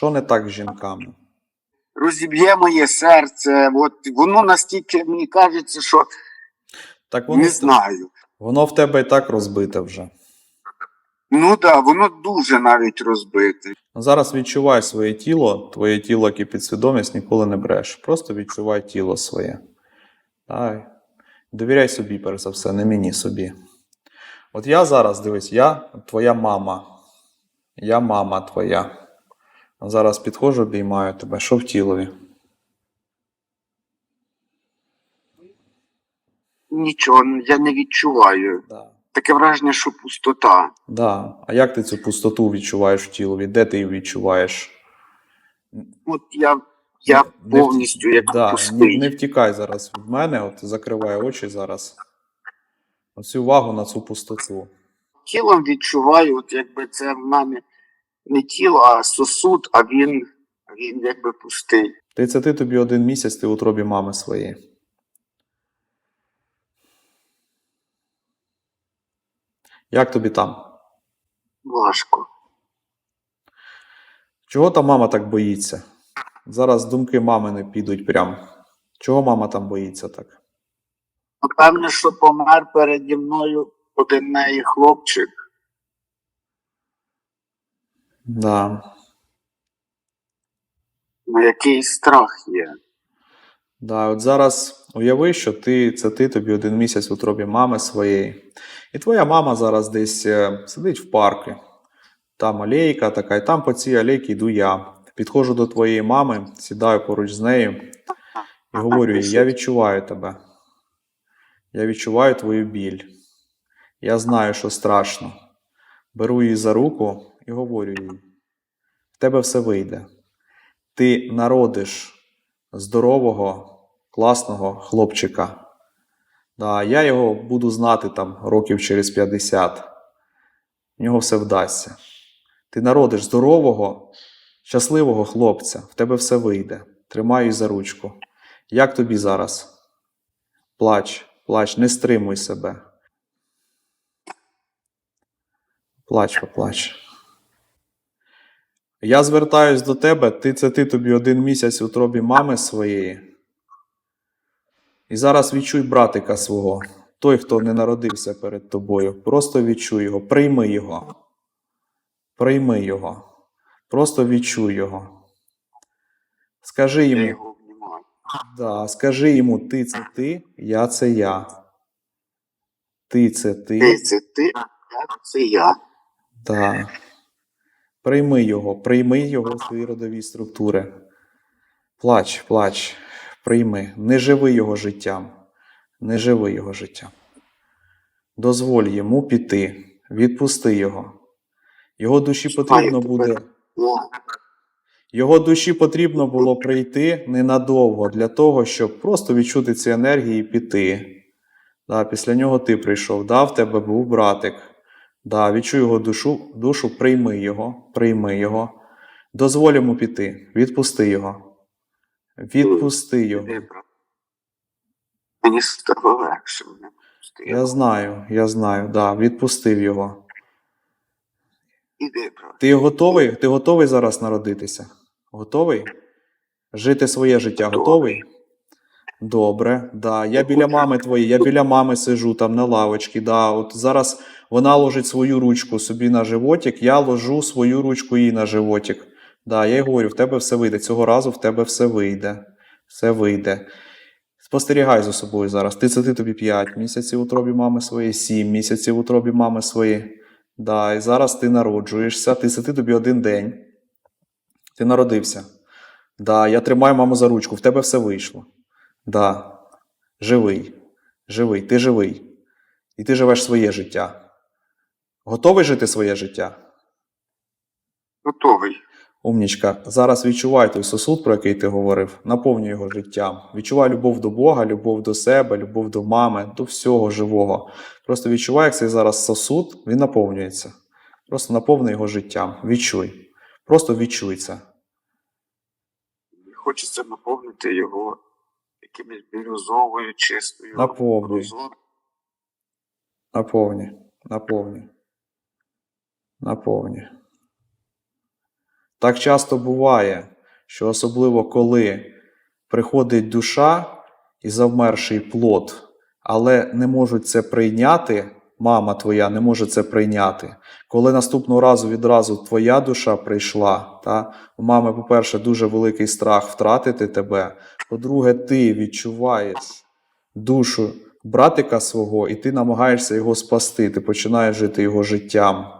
Що не так з жінками? Розіб'є моє серце. От воно настільки мені кажеться, що Так воно, не знаю. воно в тебе і так розбите вже. Ну так, да, воно дуже навіть розбите. Зараз відчувай своє тіло, твоє тіло, яке підсвідомість, ніколи не бреш. Просто відчувай тіло своє. Дай. Довіряй собі, перш за все, не мені собі. От я зараз, дивись, я твоя мама. Я мама твоя. Зараз підходжу, обіймаю тебе. Що в тілові? Нічого, ну, я не відчуваю. Да. Таке враження, що пустота. Да. А як ти цю пустоту відчуваєш в тілові? Де ти її відчуваєш? От я, я Не- не повністю вт- як да, пустий. Не, не втікай зараз від мене, от закривай очі зараз. Всю увагу на цю пустоту. Тілом відчуваю, от якби це в мене не тіло, а сосуд, а він, він якби пустий. Ти це ти тобі один місяць ти в утробі мами своєї. Як тобі там? Важко. Чого та мама так боїться? Зараз думки мами не підуть прям. Чого мама там боїться так? Напевне, що помер переді мною один неї хлопчик. Да. Ну, який страх є. Да, от зараз уяви, що ти це ти тобі один місяць в утробі мами своєї. І твоя мама зараз десь е, сидить в парку. Там алейка така, і там по цій алейці йду я. Підходжу до твоєї мами, сідаю поруч з нею і говорю їй: я відчуваю тебе. Я відчуваю твою біль. Я знаю, що страшно. Беру її за руку і говорю їй: в тебе все вийде. Ти народиш здорового, класного хлопчика. Да, я його буду знати там років через 50. В нього все вдасться. Ти народиш здорового, щасливого хлопця, в тебе все вийде. Тримаю за ручку. Як тобі зараз? Плач, плач, не стримуй себе. Плач, поплач. Я звертаюсь до тебе, ти це ти тобі один місяць у утробі мами своєї. І зараз відчуй братика свого, той, хто не народився перед тобою. Просто відчуй його, прийми його. Прийми його. Просто відчуй його. Скажи йому, да, скажи йому, ти це ти, я це я. Ти це Ти ти, це ти, я це я. да. Прийми його, прийми його в свої родові структури. Плач, плач, прийми. Не живи його життям. Не живи його життям. Дозволь йому піти, відпусти його. Його душі потрібно буде. Його душі потрібно було прийти ненадовго для того, щоб просто відчути ці енергії і піти. Да, після нього ти прийшов, да, в тебе був братик. Да, відчуй його душу, душу, прийми його, прийми його. Дозволь йому піти, відпусти його. Відпусти його. Мені стало легше. Я знаю, я знаю, да, відпустив його. Іди, брат. Ти готовий? Ти готовий зараз народитися? Готовий? Жити своє життя Готовий. готовий? Добре, да. Я біля мами твоєї, я біля мами сижу там на лавочці. Да. От зараз вона ложить свою ручку собі на животик, я ложу свою ручку їй на животик. Да, я їй говорю, в тебе все вийде. Цього разу в тебе все вийде. Все вийде. Спостерігай за собою зараз. Ти це ти тобі 5 місяців в утробі мами своєї, 7 місяців в утробі мами своєї. Да, і зараз ти народжуєшся, ти це ти тобі один день. Ти народився. Да, я тримаю маму за ручку, в тебе все вийшло. Да. Живий. Живий, ти живий. І ти живеш своє життя. Готовий жити своє життя? Готовий. Умнічка, зараз відчувай той сосуд, про який ти говорив, наповнюй його життям. Відчувай любов до Бога, любов до себе, любов до мами, до всього живого. Просто відчувай, як цей зараз сосуд, він наповнюється. Просто наповни його життям. Відчуй. Просто відчуй це. Хочеться наповнити його якимось бірюзовою, чистою. Наповнюй. Наповні, наповні. Наповні. Так часто буває, що особливо коли приходить душа і завмерший плод, але не можуть це прийняти, мама твоя не може це прийняти. Коли наступного разу відразу твоя душа прийшла, та у мами, по-перше, дуже великий страх втратити тебе. По-друге, ти відчуваєш душу братика свого, і ти намагаєшся його спасти, ти починаєш жити його життям.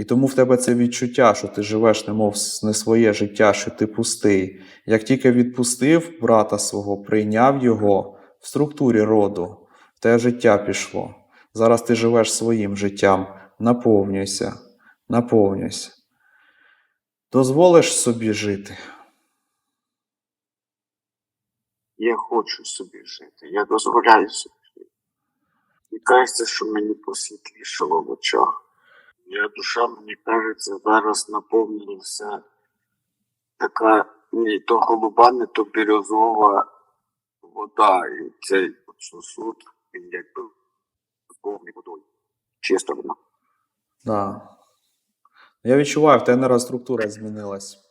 І тому в тебе це відчуття, що ти живеш, немов не своє життя, що ти пустий. Як тільки відпустив брата свого, прийняв його в структурі роду, те життя пішло. Зараз ти живеш своїм життям, наповнюйся, наповнюйся. Дозволиш собі жити. Я хочу собі жити, я дозволяю собі жити. І кажеться, що мені посвітлішало в очах. Я душа, мені кажеться, зараз наповнилася така не то голуба, не то бірюзова вода. І цей сосуд, він якби повний водою. Чиста вона. Да. Я відчуваю, в тебе структура змінилась.